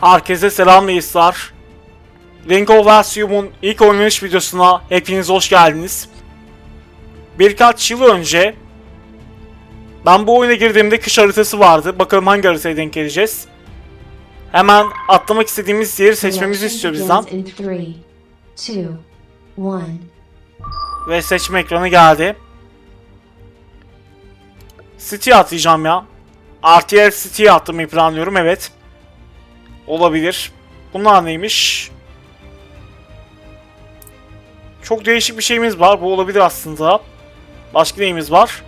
Herkese selam Reisler. Ring of Asium'un ilk oynanış videosuna hepiniz hoş geldiniz. Birkaç yıl önce ben bu oyuna girdiğimde kış haritası vardı. Bakalım hangi haritaya denk geleceğiz. Hemen atlamak istediğimiz yeri seçmemizi istiyor bizden. Ve seçme ekranı geldi. City'ye atlayacağım ya. RTL City'ye atlamayı planlıyorum evet. Olabilir. Bunlar neymiş? Çok değişik bir şeyimiz var. Bu olabilir aslında. Başka neyimiz var?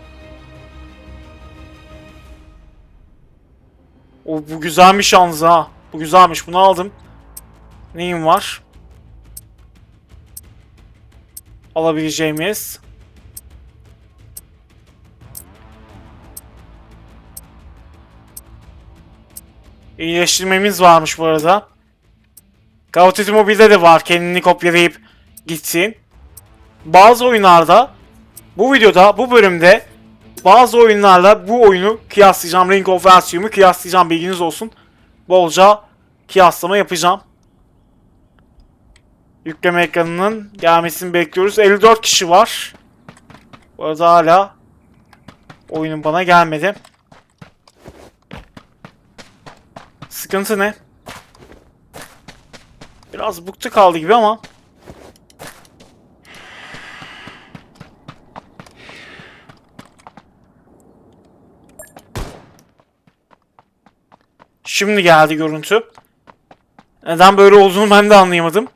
O bu güzelmiş yalnız ha. Bu güzelmiş. Bunu aldım. Neyim var? alabileceğimiz iyileştirmemiz varmış bu arada. Duty Mobile'de de var kendini kopyalayıp gitsin. Bazı oyunlarda bu videoda bu bölümde bazı oyunlarla bu oyunu kıyaslayacağım. Ring of Asium'u kıyaslayacağım bilginiz olsun. Bolca kıyaslama yapacağım. Yükleme ekranının gelmesini bekliyoruz. 54 kişi var. Bu arada hala oyunun bana gelmedi. Sıkıntı ne? Biraz buktu kaldı gibi ama. Şimdi geldi görüntü. Neden böyle olduğunu ben de anlayamadım.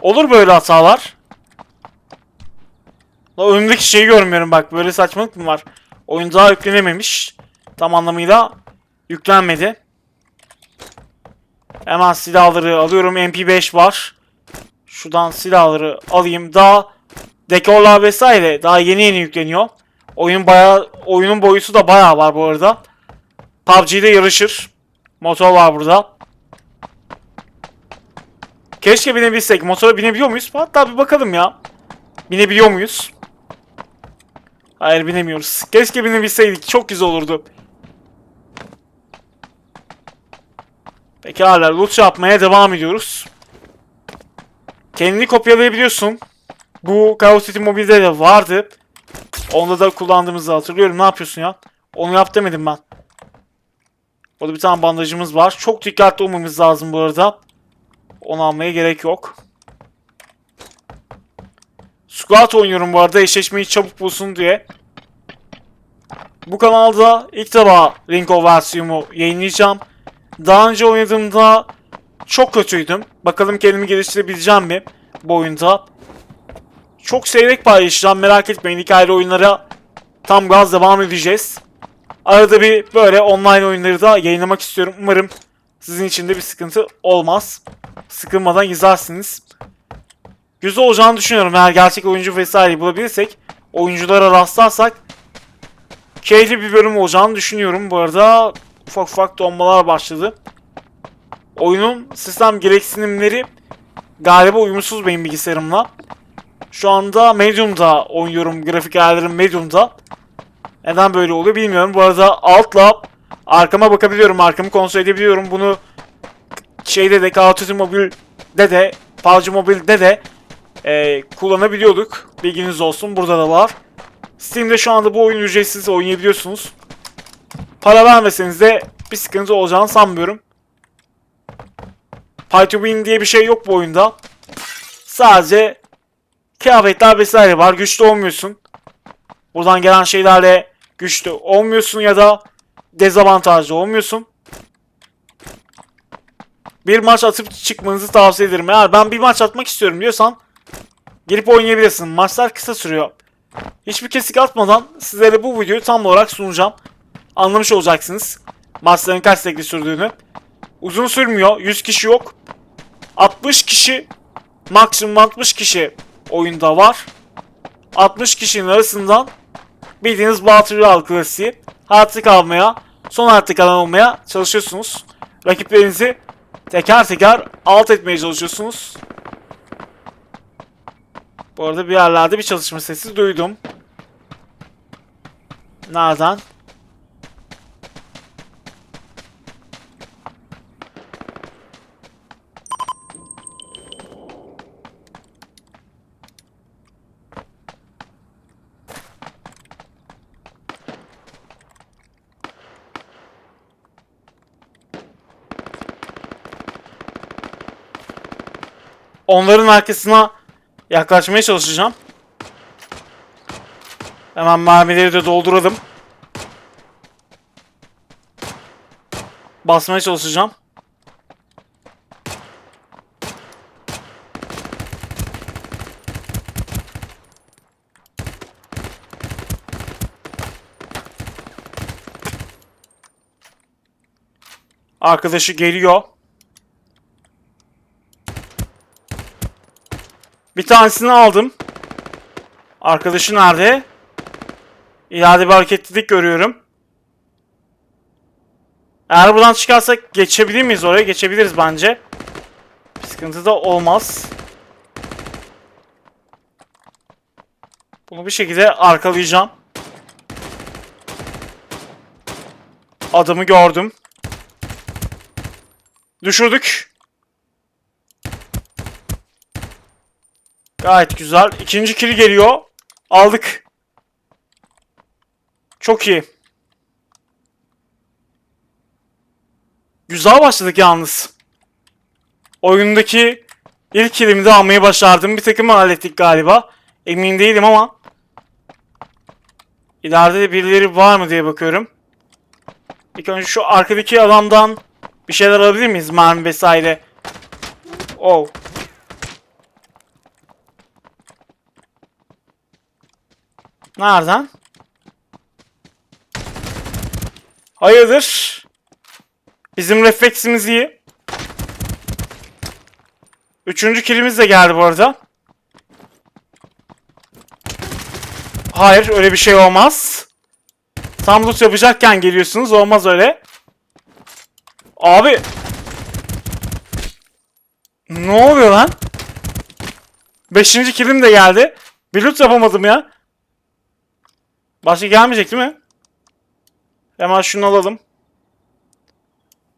Olur böyle hatalar. La önümdeki şeyi görmüyorum bak. Böyle saçmalık mı var? Oyun daha yüklenememiş. Tam anlamıyla yüklenmedi. Hemen silahları alıyorum. MP5 var. Şuradan silahları alayım. Daha dekorlar vesaire daha yeni yeni yükleniyor. Oyun bayağı oyunun boyutu da bayağı var bu arada. PUBG'de yarışır. Motor var burada. Keşke binebilsek. Motora binebiliyor muyuz? Hatta bir bakalım ya. Binebiliyor muyuz? Hayır binemiyoruz. Keşke binebilseydik. Çok güzel olurdu. Pekala loot yapmaya devam ediyoruz. Kendini kopyalayabiliyorsun. Bu Call of Mobile'de de vardı. Onda da kullandığımızı hatırlıyorum. Ne yapıyorsun ya? Onu yap demedim ben. Burada bir tane bandajımız var. Çok dikkatli olmamız lazım bu arada. Onu almaya gerek yok. Squat oynuyorum bu arada eşleşmeyi çabuk bulsun diye. Bu kanalda ilk defa Ring of Asium'u yayınlayacağım. Daha önce oynadığımda çok kötüydüm. Bakalım kendimi geliştirebileceğim mi bu oyunda. Çok seyrek paylaşacağım merak etmeyin hikayeli oyunlara tam gaz devam edeceğiz. Arada bir böyle online oyunları da yayınlamak istiyorum. Umarım sizin için de bir sıkıntı olmaz. Sıkılmadan izlersiniz. Güzel olacağını düşünüyorum. Eğer gerçek oyuncu vesaire bulabilirsek, oyunculara rastlarsak keyifli bir bölüm olacağını düşünüyorum. Bu arada ufak ufak donmalar başladı. Oyunun sistem gereksinimleri galiba uyumsuz benim bilgisayarımla. Şu anda Medium'da oynuyorum. Grafik ayarlarım Medium'da. Neden böyle oluyor bilmiyorum. Bu arada altla arkama bakabiliyorum. Arkamı kontrol edebiliyorum. Bunu şeyde de Call Mobile'de de PUBG Mobile'de de e, kullanabiliyorduk. Bilginiz olsun. Burada da var. Steam'de şu anda bu oyunu ücretsiz oynayabiliyorsunuz. Para vermeseniz de bir sıkıntı olacağını sanmıyorum. Pay to win diye bir şey yok bu oyunda. Sadece kıyafetler vesaire var. Güçlü olmuyorsun. Buradan gelen şeylerle güçlü olmuyorsun ya da dezavantajlı olmuyorsun. Bir maç atıp çıkmanızı tavsiye ederim. Eğer ben bir maç atmak istiyorum diyorsan girip oynayabilirsin. Maçlar kısa sürüyor. Hiçbir kesik atmadan sizlere bu videoyu tam olarak sunacağım. Anlamış olacaksınız. Maçların kaç dakika sürdüğünü. Uzun sürmüyor. 100 kişi yok. 60 kişi maksimum 60 kişi oyunda var. 60 kişinin arasından bildiğiniz Battle Royale klasiği hayatta kalmaya, son hayatta kalan olmaya çalışıyorsunuz. Rakiplerinizi teker teker alt etmeye çalışıyorsunuz. Bu arada bir yerlerde bir çalışma sesi duydum. Nereden? Onların arkasına yaklaşmaya çalışacağım. Hemen mermileri de dolduralım. Basmaya çalışacağım. Arkadaşı geliyor. Bir tanesini aldım. Arkadaşı nerede? İleride bir hareketlilik görüyorum. Eğer buradan çıkarsak geçebilir miyiz oraya? Geçebiliriz bence. Bir sıkıntı da olmaz. Bunu bir şekilde arkalayacağım. Adamı gördüm. Düşürdük. Gayet güzel. İkinci kill geliyor. Aldık. Çok iyi. Güzel başladık yalnız. Oyundaki ilk killimi de almayı başardım. Bir takım hallettik galiba. Emin değilim ama. İleride de birileri var mı diye bakıyorum. İlk önce şu arkadaki adamdan bir şeyler alabilir miyiz? Mermi vesaire. Oh. Nereden? Hayırdır? Bizim refleksimiz iyi. Üçüncü kilimiz de geldi bu arada. Hayır öyle bir şey olmaz. Tam loot yapacakken geliyorsunuz. Olmaz öyle. Abi. Ne oluyor lan? Beşinci kilim de geldi. Bir loot yapamadım ya. Başka gelmeyecek değil mi? Hemen şunu alalım.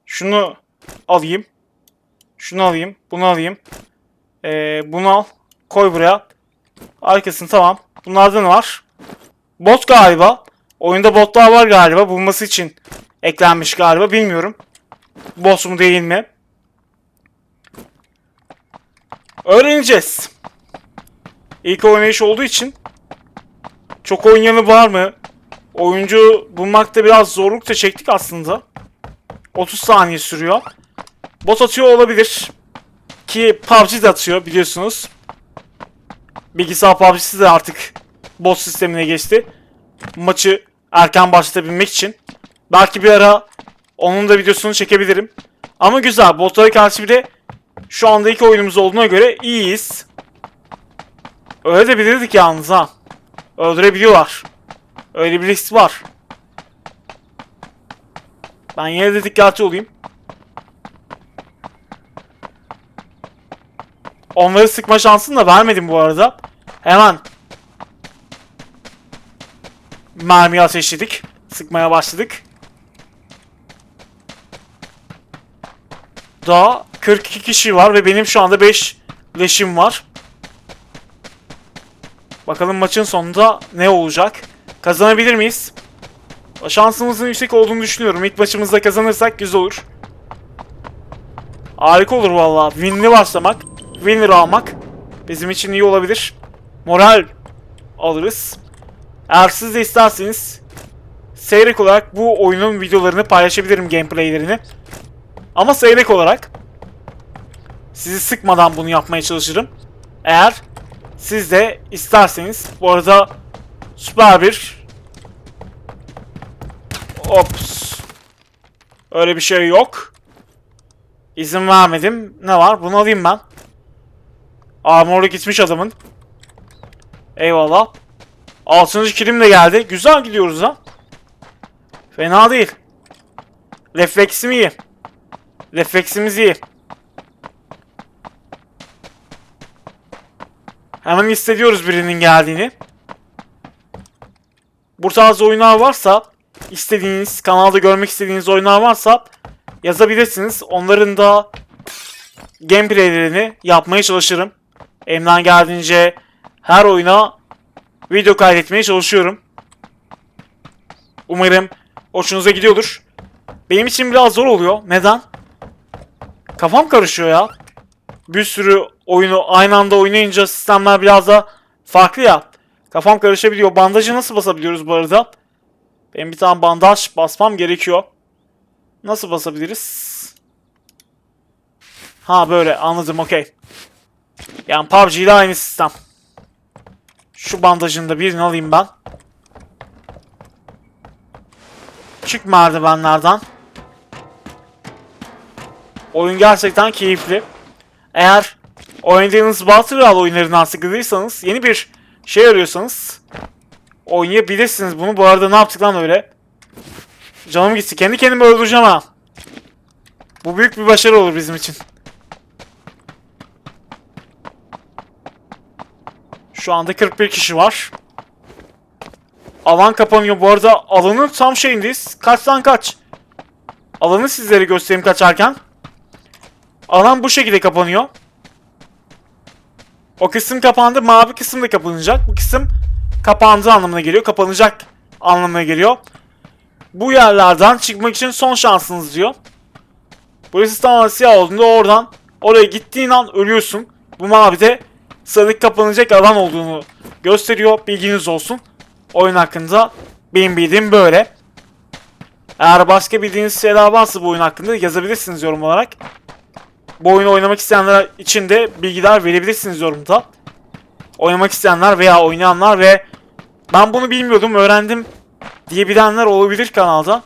Şunu alayım. Şunu alayım. Bunu alayım. Ee, bunu al. Koy buraya. Arkasını tamam. Bunlarda ne var? Bot galiba. Oyunda botlar var galiba. Bulması için eklenmiş galiba. Bilmiyorum. Boss mu değil mi? Öğreneceğiz. İlk oynayış olduğu için çok oynayanı var mı? Oyuncu bulmakta biraz zorluk da çektik aslında. 30 saniye sürüyor. Bot atıyor olabilir. Ki PUBG de atıyor biliyorsunuz. Bilgisayar PUBG'si de artık bot sistemine geçti. Maçı erken başlatabilmek için. Belki bir ara onun da videosunu çekebilirim. Ama güzel. Botlara karşı bile şu anda iki oyunumuz olduğuna göre iyiyiz. Öyle de bilirdik yalnız ha. Öldürebiliyorlar. Öyle bir risk var. Ben yine de dikkatli olayım. Onları sıkma şansını da vermedim bu arada. Hemen mermi ateşledik. Sıkmaya başladık. Daha 42 kişi var ve benim şu anda 5 leşim var. Bakalım maçın sonunda ne olacak? Kazanabilir miyiz? Şansımızın yüksek olduğunu düşünüyorum. İlk maçımızda kazanırsak güzel olur. Harika olur valla. Win'li başlamak, winner almak bizim için iyi olabilir. Moral alırız. Eğer siz de isterseniz seyrek olarak bu oyunun videolarını paylaşabilirim gameplaylerini. Ama seyrek olarak sizi sıkmadan bunu yapmaya çalışırım. Eğer siz de isterseniz bu arada süper bir Ops. Öyle bir şey yok. İzin vermedim. Ne var? Bunu alayım ben. Armor'u gitmiş adamın. Eyvallah. Altıncı kilim de geldi. Güzel gidiyoruz ha. Fena değil. Refleksim iyi. Refleksimiz iyi. Hemen hissediyoruz birinin geldiğini. Bu tarz oyunlar varsa istediğiniz, kanalda görmek istediğiniz oyunlar varsa yazabilirsiniz. Onların da gameplaylerini yapmaya çalışırım. Elimden geldiğince her oyuna video kaydetmeye çalışıyorum. Umarım hoşunuza gidiyordur. Benim için biraz zor oluyor. Neden? Kafam karışıyor ya. Bir sürü oyunu aynı anda oynayınca sistemler biraz da farklı ya. Kafam karışabiliyor. Bandajı nasıl basabiliyoruz bu arada? Benim bir tane bandaj basmam gerekiyor. Nasıl basabiliriz? Ha böyle anladım okey. Yani PUBG'de aynı sistem. Şu bandajın da birini alayım ben. Çık merdivenlerden. Oyun gerçekten keyifli. Eğer oynadığınız Battle oyunlarından sıkıldıysanız, yeni bir şey arıyorsanız oynayabilirsiniz bunu. Bu arada ne yaptık lan öyle? Canım gitti. Kendi kendimi öldüreceğim ha. Bu büyük bir başarı olur bizim için. Şu anda 41 kişi var. Alan kapanıyor. Bu arada alanın tam şeyindeyiz. Kaçtan kaç. Alanı sizlere göstereyim kaçarken. Alan bu şekilde kapanıyor. O kısım kapandı. Mavi kısım da kapanacak. Bu kısım kapandığı anlamına geliyor. Kapanacak anlamına geliyor. Bu yerlerden çıkmak için son şansınız diyor. Burası tamamen siyah olduğunda oradan oraya gittiğin an ölüyorsun. Bu mavi de sanık kapanacak alan olduğunu gösteriyor. Bilginiz olsun. Oyun hakkında benim bildiğim böyle. Eğer başka bildiğiniz şeyler varsa bu oyun hakkında yazabilirsiniz yorum olarak. Bu oyunu oynamak isteyenler için de bilgiler verebilirsiniz yorumda. Oynamak isteyenler veya oynayanlar ve ben bunu bilmiyordum öğrendim diyebilenler olabilir kanalda.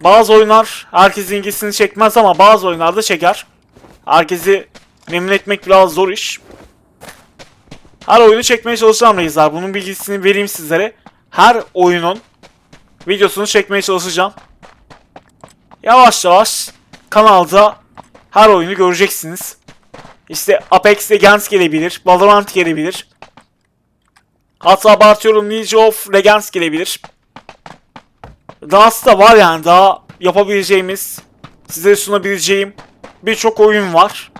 Bazı oyunlar herkesin ilgisini çekmez ama bazı oyunlar da çeker. Herkesi memnun etmek biraz zor iş. Her oyunu çekmeye çalışacağım reisler. Bunun bilgisini vereyim sizlere. Her oyunun videosunu çekmeye çalışacağım. Yavaş yavaş kanalda her oyunu göreceksiniz. İşte Apex Legends gelebilir, Valorant gelebilir. Hatta abartıyorum League of Legends gelebilir. Dahası da var yani daha yapabileceğimiz, size sunabileceğim birçok oyun var.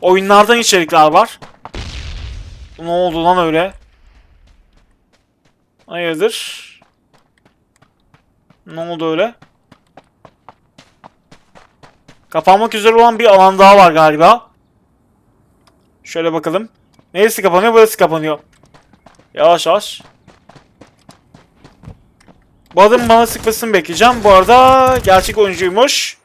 Oyunlardan içerikler var. Ne oldu lan öyle? Hayırdır? Ne oldu öyle? Kapanmak üzere olan bir alan daha var galiba. Şöyle bakalım. Neresi kapanıyor? Burası kapanıyor. Yavaş yavaş. Bu adamın bana sıkmasını bekleyeceğim. Bu arada gerçek oyuncuymuş.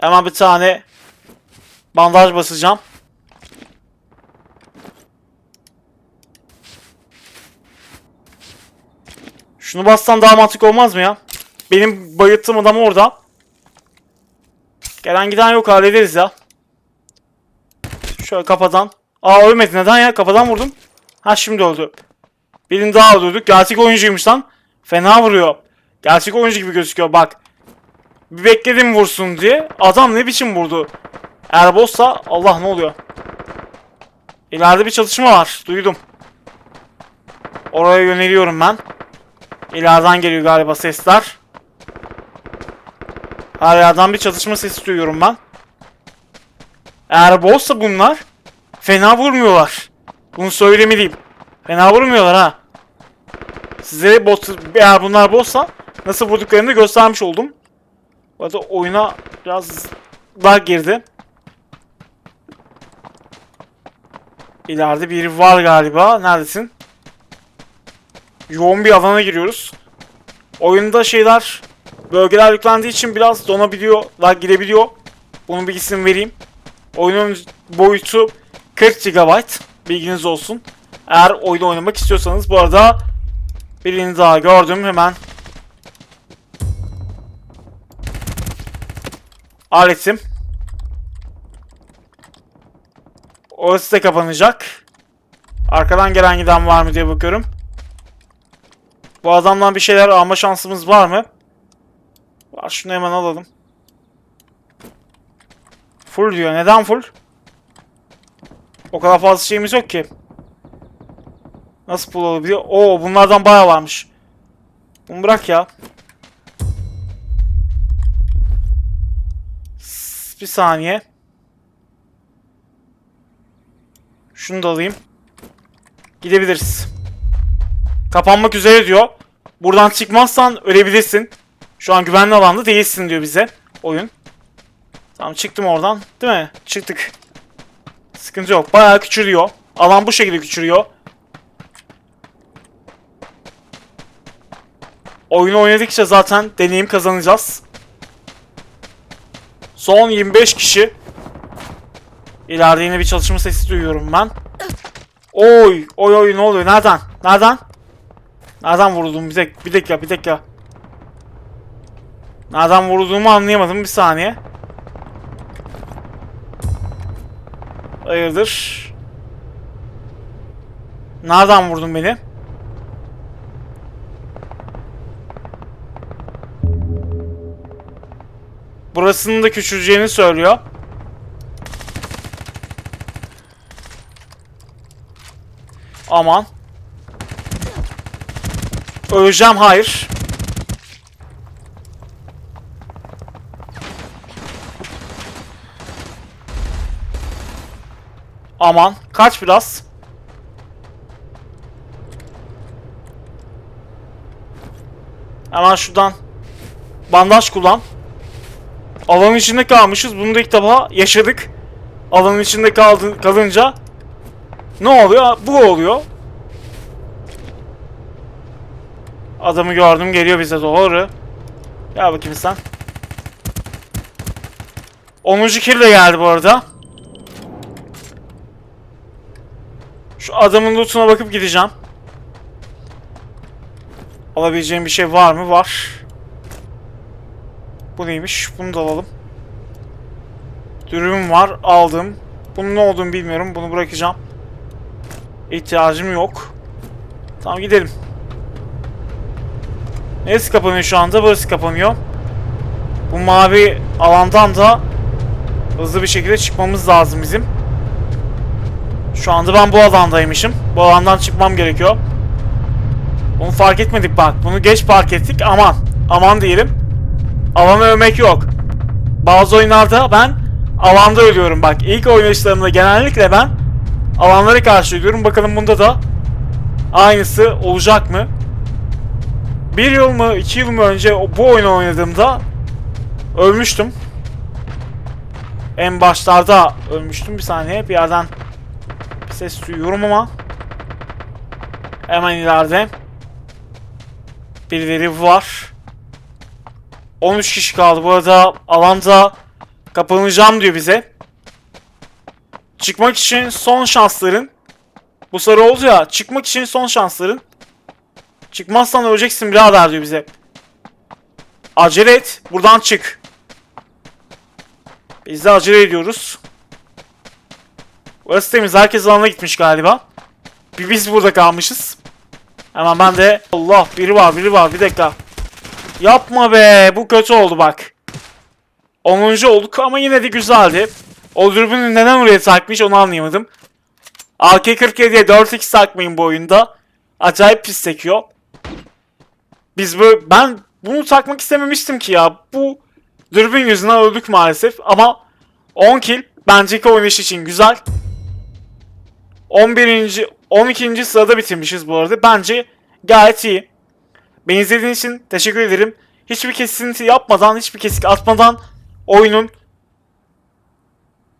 Hemen bir tane bandaj basacağım. Şunu bassam daha mantıklı olmaz mı ya? Benim bayılttığım adam orada. Gelen giden yok hallederiz ya. Şöyle kafadan. Aa ölmedi neden ya? Kafadan vurdum. Ha şimdi öldü. Birini daha öldürdük. Gerçek oyuncuymuş lan. Fena vuruyor. Gerçek oyuncu gibi gözüküyor bak. Bir bekledim vursun diye. Adam ne biçim vurdu. Eğer boss'a Allah ne oluyor? İleride bir çatışma var. Duydum. Oraya yöneliyorum ben. İleriden geliyor galiba sesler. Her yerden bir çatışma sesi duyuyorum ben. Eğer boss'sa bunlar fena vurmuyorlar. Bunu söylemeliyim. Fena vurmuyorlar ha. Size boss, eğer bunlar boss'sa nasıl vurduklarını da göstermiş oldum. Bu arada oyuna biraz bug girdi. İleride biri var galiba. Neredesin? Yoğun bir alana giriyoruz. Oyunda şeyler bölgeler yüklendiği için biraz donabiliyor, lag girebiliyor. Bunun bilgisini vereyim. Oyunun boyutu 40 GB. Bilginiz olsun. Eğer oyunu oynamak istiyorsanız bu arada birini daha gördüm hemen. Aletim. Orası da kapanacak. Arkadan gelen giden var mı diye bakıyorum. Bu adamdan bir şeyler alma şansımız var mı? Var şunu hemen alalım. Full diyor. Neden full? O kadar fazla şeyimiz yok ki. Nasıl full olabiliyor? Oo bunlardan bayağı varmış. Bunu bırak ya. Bir saniye. Şunu da alayım. Gidebiliriz. Kapanmak üzere diyor. Buradan çıkmazsan ölebilirsin. Şu an güvenli alanda değilsin diyor bize oyun. Tamam çıktım oradan. Değil mi? Çıktık. Sıkıntı yok. Bayağı küçülüyor. Alan bu şekilde küçülüyor. Oyunu oynadıkça zaten deneyim kazanacağız. Son 25 kişi. İleride yine bir çalışma sesi duyuyorum ben. Oy, oy oy ne oluyor? Nereden? Nereden? Nereden vuruldum? Bir dakika, bir dakika, bir dakika. Nereden vurulduğumu anlayamadım. Bir saniye. Hayırdır? Nereden vurdun beni? Burasının da küçüleceğini söylüyor. Aman. Öleceğim hayır. Aman kaç biraz. Hemen şuradan bandaj kullan. Alanın içinde kalmışız. Bunu da ilk defa yaşadık. Alanın içinde kaldı, kalınca ne oluyor? Bu oluyor. Adamı gördüm geliyor bize doğru. Gel bakayım sen. 10. kill de geldi bu arada. Şu adamın lootuna bakıp gideceğim. Alabileceğim bir şey var mı? Var. Bu neymiş? Bunu da alalım. Dürüm var. Aldım. Bunun ne olduğunu bilmiyorum. Bunu bırakacağım. İhtiyacım yok. Tamam gidelim. Neresi kapanıyor şu anda? Burası kapanıyor. Bu mavi alandan da hızlı bir şekilde çıkmamız lazım bizim. Şu anda ben bu alandaymışım. Bu alandan çıkmam gerekiyor. Bunu fark etmedik bak. Bunu geç fark ettik. Aman. Aman diyelim. Alanı övmek yok. Bazı oyunlarda ben alanda ölüyorum bak. İlk oynayışlarımda genellikle ben alanlara karşı ölüyorum. Bakalım bunda da aynısı olacak mı? Bir yıl mı, iki yıl mı önce bu oyunu oynadığımda ölmüştüm. En başlarda ölmüştüm. Bir saniye bir yerden bir ses duyuyorum ama hemen ileride birileri var. 13 kişi kaldı. Bu arada alanda kapanacağım diyor bize. Çıkmak için son şansların bu sarı oldu ya. Çıkmak için son şansların. Çıkmazsan öleceksin birader diyor bize. Acele et. Buradan çık. Biz de acele ediyoruz. Burası temiz. Herkes alana gitmiş galiba. Bir biz burada kalmışız. Hemen ben de Allah biri var biri var bir dakika. Yapma be bu kötü oldu bak. 10. olduk ama yine de güzeldi. O dürbünü neden oraya takmış onu anlayamadım. AK-47'ye 4x takmayın bu oyunda. Acayip pis sekiyor. Biz böyle ben bunu takmak istememiştim ki ya. Bu dürbün yüzünden öldük maalesef ama 10 kill bence oynayış için güzel. 11. 12. sırada bitirmişiz bu arada. Bence gayet iyi. Beni izlediğiniz için teşekkür ederim. Hiçbir kesinti yapmadan, hiçbir kesik atmadan oyunun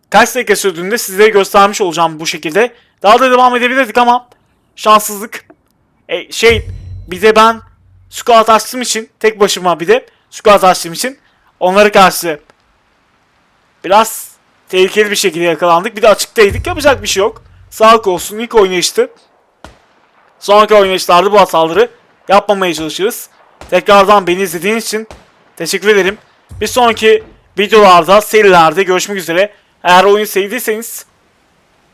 kaç dakika sürdüğünü de sizlere göstermiş olacağım bu şekilde. Daha da devam edebilirdik ama şanssızlık. E, şey bir de ben squat açtığım için tek başıma bir de squat açtığım için onlara karşı biraz tehlikeli bir şekilde yakalandık. Bir de açıktaydık. Yapacak bir şey yok. Sağlık olsun. ilk oynayıştı. Sonraki oynayışlarda bu hataları yapmamaya çalışırız. Tekrardan beni izlediğiniz için teşekkür ederim. Bir sonraki videolarda, serilerde görüşmek üzere. Eğer oyunu sevdiyseniz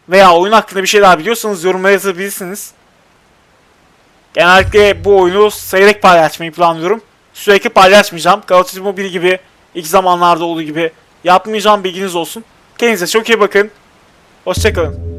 veya oyun hakkında bir şeyler biliyorsanız yorumlara yazabilirsiniz. Genellikle bu oyunu seyrek paylaşmayı planlıyorum. Sürekli paylaşmayacağım. Duty Mobile gibi ilk zamanlarda olduğu gibi yapmayacağım bilginiz olsun. Kendinize çok iyi bakın. Hoşçakalın.